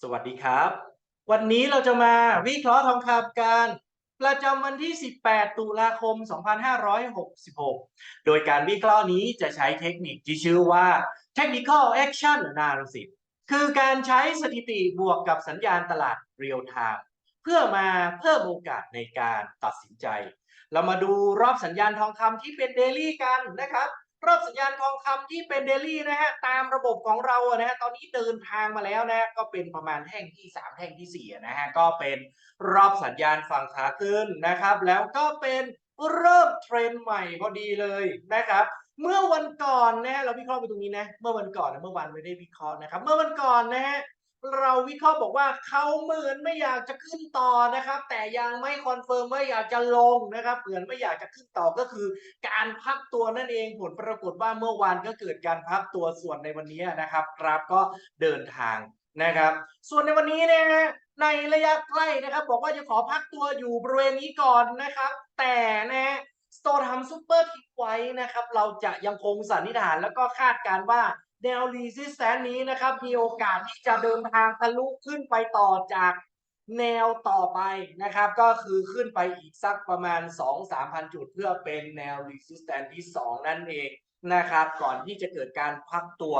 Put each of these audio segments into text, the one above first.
สวัสดีครับ วันนี้เราจะมาวิเคราะห์ทองคำกันประจำวันที่ 18 ตุลาคม 2566 โดยการวิเคราะห์นี้จะใช้เทคนิคที่ชื่อว่า Technical Action Analysis คือการใช้สถิติบวกกับสัญญาณตลาด Real Time เพื่อมาเพิ่มโอกาสในการตัดสินใจ เรามาดูรอบสัญญาณทองคำที่เป็นเดลี่กันนะครับ รอบสัญญาณทองคำที่เป็นเดลี่นะฮะตามระบบของเราอะนะฮะตอนนี้เดินทางมาแล้วนะก็เป็นประมาณแท่งที่ 3 แท่งที่4นะฮะก็เป็นรอบสัญญาณฝั่งขาขึ้นนะครับ แล้วก็เป็นเริ่มเทรนใหม่พอดีเลยนะครับเมื่อวันก่อนนะฮะเราวิเคราะห์ไปตรงนี้นะ เมื่อวันก่อนนะเมื่อวันไม่ได้วิเคราะห์นะครับ เมื่อวันก่อนนะฮะ เราวิเคราะห์บอกว่าเขาเหมือนไม่อยากจะขึ้นต่อนะครับ แต่ยังไม่คอนเฟิร์มว่าอยากจะลงนะครับ เหมือนไม่อยากจะขึ้นต่อก็คือ การพักตัวนั่นเองผลปรากฏว่าเมื่อวานก็เกิดการพักตัวส่วนในวันนี้นะครับกราฟก็เดินทางนะครับ ส่วนในวันนี้นะฮะในระยะใกล้นะครับ บอกว่าจะขอพักตัวอยู่บริเวณนี้ก่อนนะครับ แต่นะสโตรทำซูเปอร์ทิกไว้นะครับ เราจะยังคงสันนิษฐานแล้วก็คาดการณ์ว่า แนวรีสิสแตนนี้นะครับ มีโอกาสที่จะเดินทางทะลุขึ้นไปต่อจากแนวต่อไปนะครับ ก็คือขึ้นไปอีกสักประมาณ 2-3,000 จุด เพื่อเป็นแนวรีสิสแตนที่ 2 นั่นเองนะครับ ก่อนที่จะเกิดการพักตัว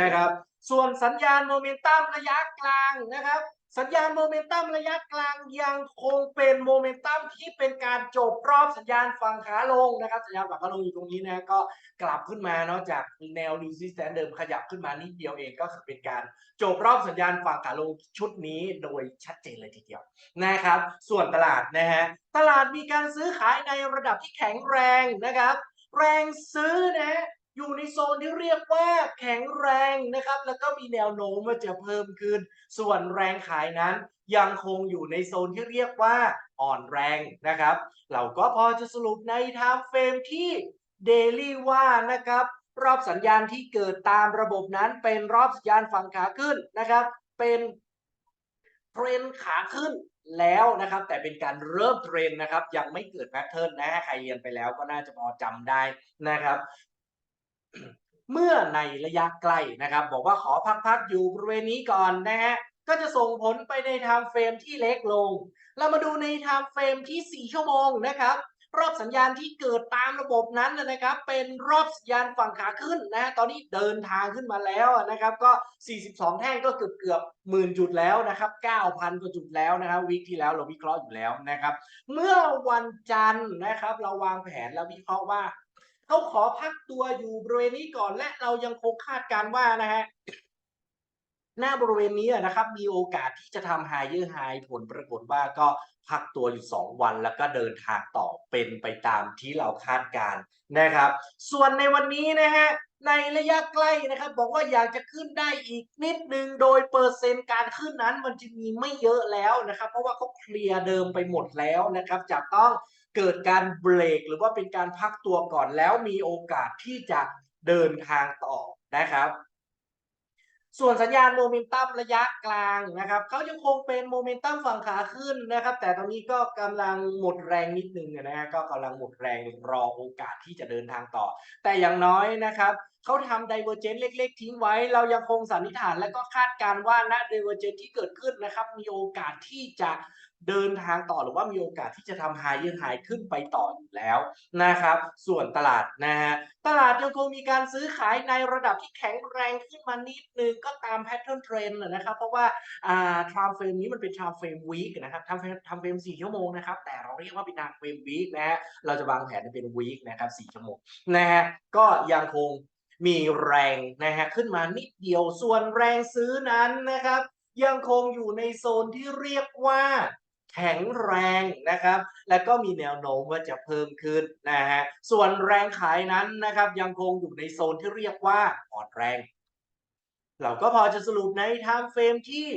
นะครับ ส่วนสัญญาณโมเมนตัมระยะกลางนะครับ สัญญาณโมเมนตัมระยะกลางยังคงเป็นโมเมนตัมที่เป็นการจบรอบสัญญาณฝั่งขาลงนะครับ สัญญาณฝั่งขาลงอยู่ตรงนี้นะก็กลับขึ้นมาเนาะจากแนว resistance เดิมขยับขึ้นมานิดเดียวเองก็คือเป็นการจบรอบสัญญาณฝั่งขาลงชุดนี้โดยชัดเจนเลยทีเดียวนะครับ ส่วนตลาดนะฮะตลาดมีการซื้อขายในระดับที่แข็งแรงนะครับ แรงซื้อนะ อยู่ในโซนที่เรียกว่าแข็งแรงนะครับ แล้วก็มีแนวโน้มว่าจะเพิ่มขึ้น ส่วนแรงขายนั้น ยังคงอยู่ในโซนที่เรียกว่าอ่อนแรงนะครับ เราก็พอจะสรุปในไทม์เฟรมที่เดลี่ว่านะครับ รอบสัญญาณที่เกิดตามระบบนั้นเป็นรอบสัญญาณฝั่งขาขึ้นนะครับ เป็นเทรนขาขึ้นแล้วนะครับ แต่เป็นการเริ่มเทรนนะครับ ยังไม่เกิดแพทเทิร์นนะใครเรียนไปแล้วก็น่าจะพอจำได้นะครับ เมื่อในระยะใกล้นะครับ บอกว่าขอพักๆอยู่บริเวณนี้ก่อนนะฮะก็จะส่งผลไปในไทม์เฟรมที่เล็กลง เรามาดูในไทม์เฟรมที่ 4 ชั่วโมงนะครับรอบสัญญาณที่เกิดตามระบบนั้นนะครับ เป็นรอบสัญญาณฝั่งขาขึ้นนะตอนนี้เดินทางขึ้นมาแล้วนะครับ ก็ 42 แท่งก็เกือบเกือบหมื่นจุดแล้วนะครับ 9,000กว่าจุดแล้วนะครับวีคที่แล้วเราวิเคราะห์อยู่แล้วนะครับ เมื่อวันจันทร์นะครับ เราวางแผนแล้ววิเคราะห์ว่า เขาขอพักตัวอยู่บริเวณนี้ก่อนและเรายังคงคาดการว่านะฮะหน้าบริเวณนี้นะครับมีโอกาสที่จะทำไฮเยอร์ไฮผลปรากฏว่าก็พักตัวอยู่ 2 วันแล้วก็เดินทางต่อเป็นไปตามที่เราคาดการนะครับ ส่วนในวันนี้นะฮะ ในระยะใกล้นะครับ บอกว่าอยากจะขึ้นได้อีกนิดนึงโดยเปอร์เซ็นต์การขึ้นนั้นมันจะมีไม่เยอะแล้วนะครับ เพราะว่าเขาเคลียร์เดิมไปหมดแล้วนะครับจะต้องเกิดการเบรกหรือว่าเป็นการพักตัวก่อนแล้วมีโอกาสที่จะเดินทางต่อนะครับ ส่วนสัญญาณโมเมนตัมระยะกลางนะครับเขายังคงเป็นโมเมนตัมฝั่งขาขึ้นนะครับ แต่ตอนนี้ก็กำลังหมดแรงนิดนึงนะฮะก็กำลังหมดแรงรอโอกาสที่จะเดินทางต่อ แต่อย่างน้อยนะครับเขาทำไดเวอร์เจนต์เล็ก ๆ ทิ้งไว้ เรายังคงสันนิษฐานและก็คาดการณ์ว่าณไดเวอร์เจนต์ที่เกิดขึ้นนะครับ มีโอกาสที่จะ เดินทางต่อหรือว่ามีโอกาสที่จะทำ higher high ขึ้นไปต่ออยู่แล้วนะครับ ส่วนตลาดนะฮะตลาดยังคงมีการซื้อขายในระดับที่แข็งแรงขึ้นมานิดนึงก็ตาม pattern trend นะครับเพราะว่าอ่า time frame นี้มันเป็น time frame week นะครับ time frame time frame 4ชั่วโมงนะครับแต่เราเรียกว่าเป็น time frame week นะฮะเราจะวางแผนเป็น week นะครับ4ชั่วโมงนะฮะก็ยังคงมีแรงนะฮะขึ้นมานิดเดียวส่วนแรงซื้อนั้นนะครับ ยังคงอยู่ในโซนที่เรียกว่า แข็งแรงนะครับ และก็มีแนวโน้มว่าจะเพิ่มขึ้นนะฮะส่วนแรงขายนั้นนะครับยังคงอยู่ในโซนที่เรียกว่าอ่อนแรง เราก็พอจะสรุปในไทม์เฟรมที่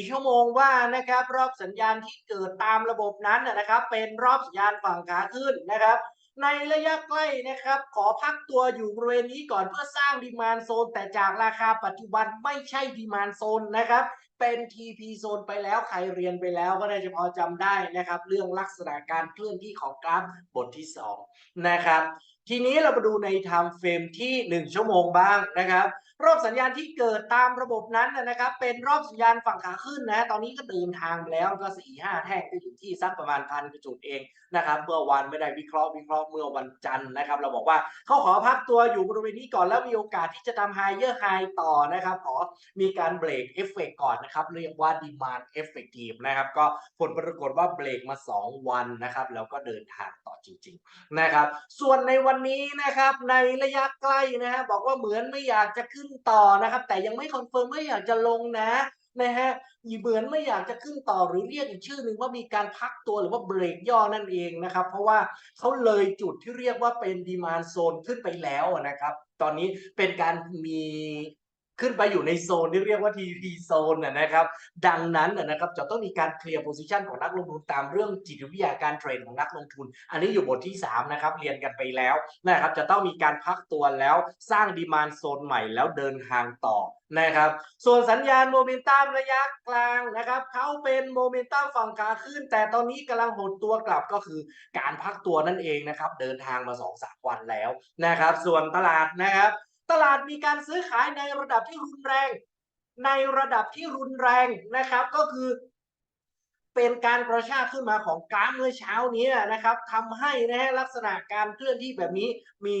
4ชั่วโมงว่านะครับ รอบสัญญาณที่เกิดตามระบบนั้นนะนะครับ เป็นรอบสัญญาณฝั่งขาขึ้นนะครับ ในระยะใกล้นะครับ ขอพักตัวอยู่บริเวณนี้ก่อนเพื่อสร้างดีมานโซน แต่จากราคาปัจจุบันไม่ใช่ดีมานโซนนะครับ เป็น TP โซนไปแล้วใครเรียนไปแล้วก็ได้เฉพาะจำได้นะครับ เรื่องลักษณะการเคลื่อนที่ของกราฟบทที่ 2 นะครับ ทีนี้เรามาดูใน time frame ที่ 1 ชั่วโมงบ้างนะครับ รอบสัญญาณที่เกิดตามระบบนั้นนะครับ เป็นรอบสัญญาณฝั่งขาขึ้นนะ ตอนนี้ก็เดินทางไปแล้วก็สี่ห้าแท่งก็อยู่ที่สักประมาณพันจุดเองนะครับเมื่อวันไม่ได้วิเคราะห์วิเคราะห์เมื่อวันจันทร์นะครับ เราบอกว่าเขาขอพักตัวอยู่บริเวณนี้ก่อนแล้วมีโอกาสที่จะทำไฮเยอร์ไฮต่อนะครับขอมีการเบรกเอฟเฟกก่อนนะครับ เรียกว่า demand effective นะครับ ก็ผลปรากฏว่าเบรกมา 2 วันนะครับ แล้วก็เดินทางต่อจริง ๆ นะครับ ส่วนในวันนี้นะครับ ในระยะใกล้นะฮะบอกว่าเหมือนไม่อยากจะขึ้นต่อนะครับ แต่ยังไม่คอนเฟิร์มไม่อยากจะลงนะนะฮะเหมือนไม่อยากจะขึ้นต่อหรือเรียกอีกชื่อหนึ่งว่ามีการพักตัวหรือว่าเบรกย่อนั่นเองนะครับ เพราะว่าเขาเลยจุดที่เรียกว่าเป็นดีมานโซนขึ้นไปแล้วนะครับ ตอนนี้เป็นการมี ขึ้นไปอยู่ในโซนที่เรียกว่า TP โซนนะนะครับ ดังนั้นนะครับจะต้องมีการเคลียร์โพซิชันของนักลงทุนตามเรื่องจิตวิทยาการเทรดของนักลงทุน อันนี้อยู่บทที่3นะครับเรียนกันไปแล้วนะครับจะต้องมีการพักตัวแล้วสร้างดีมานโซนใหม่แล้วเดินทางต่อนะครับ ส่วนสัญญาณโมเมนตัมระยะกลางนะครับเขาเป็นโมเมนตัมฝั่งขาขึ้น แต่ตอนนี้กำลังหดตัวกลับก็คือการพักตัวนั่นเองนะครับ เดินทางมา2อสวันแล้วนะครับ ส่วนตลาดนะครับ ตลาดมีการซื้อขายในระดับที่รุนแรง ในระดับที่รุนแรงนะครับ ก็คือเป็นการกระชากขึ้นมาของกราฟเมื่อเช้านี้นะครับทำให้นะฮะลักษณะการเคลื่อนที่แบบนี้มี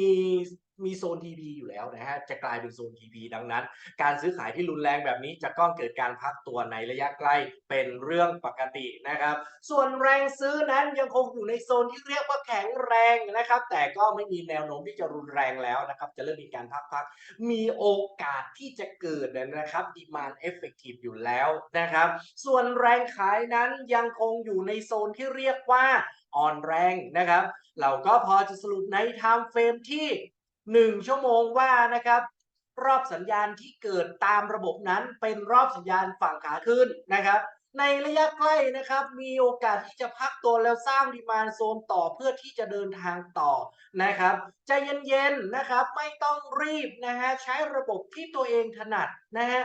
มีโซน TP อยู่แล้วนะฮะจะกลายเป็นโซน TP ดังนั้น การซื้อขายที่รุนแรงแบบนี้จะก้องเกิดการพักตัวในระยะใกล้เป็นเรื่องปกตินะครับ ส่วนแรงซื้อนั้นยังคงอยู่ในโซนที่เรียกว่าแข็งแรงนะครับ แต่ก็ไม่มีแนวโน้มที่จะรุนแรงแล้วนะครับ จะเริ่มมีการพักๆมีโอกาสที่จะเกิดนะครับดีมานเอฟเฟกตีฟอยู่แล้วนะครับ ส่วนแรงขายนั้นยังคงอยู่ในโซนที่เรียกว่าอ่อนแรงนะครับ เราก็พอจะสรุปในไทม์เฟรมที่ 1 ชั่วโมงว่านะครับ รอบสัญญาณที่เกิดตามระบบนั้นเป็นรอบสัญญาณฝั่งขาขึ้นนะครับ ในระยะใกล้นะครับ มีโอกาสที่จะพักตัวแล้วสร้างดีมานโซนต่อเพื่อที่จะเดินทางต่อนะครับใจเย็นๆนะครับไม่ต้องรีบนะฮะใช้ระบบที่ตัวเองถนัดนะฮะ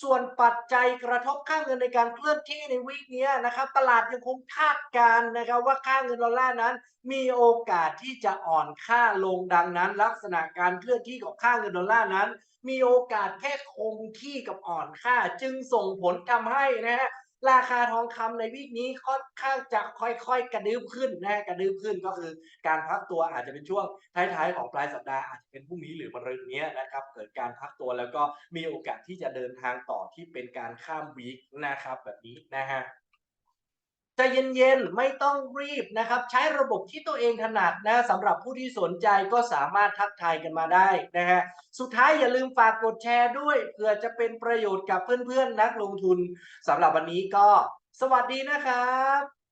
ส่วนปัจจัยกระทบค่าเงินในการเคลื่อนที่ในวีคนี้นะครับ ตลาดยังคงคาดการณ์นะครับว่าค่าเงินดอลลาร์นั้น มีโอกาสที่จะอ่อนค่าลงดังนั้น ลักษณะการเคลื่อนที่ของค่าเงินดอลลาร์นั้น มีโอกาสแค่คงที่กับอ่อนค่า จึงส่งผลทำให้นะฮะ ราคาทองคำในวีคนี้ค่อนข้างจะค่อยๆ กระดึ้มขึ้นนะกระดึ้มขึ้นก็คือการพักตัวอาจจะเป็นช่วงท้ายๆของปลายสัปดาห์อาจจะเป็นพรุ่งนี้หรือบันรุ่นนี้นะครับ เกิดการพักตัวแล้วก็มีโอกาสที่จะเดินทางต่อที่เป็นการข้ามวีคนะครับแบบนี้นะฮะ ใจเย็นๆ ไม่ต้องรีบนะครับ ใช้ระบบที่ตัวเองถนัดนะสำหรับผู้ที่สนใจก็สามารถทักทายกันมาได้นะฮะสุดท้ายอย่าลืมฝากกดแชร์ด้วยเผื่อจะเป็นประโยชน์กับเพื่อนๆ นักลงทุนสำหรับวันนี้ก็สวัสดีนะครับ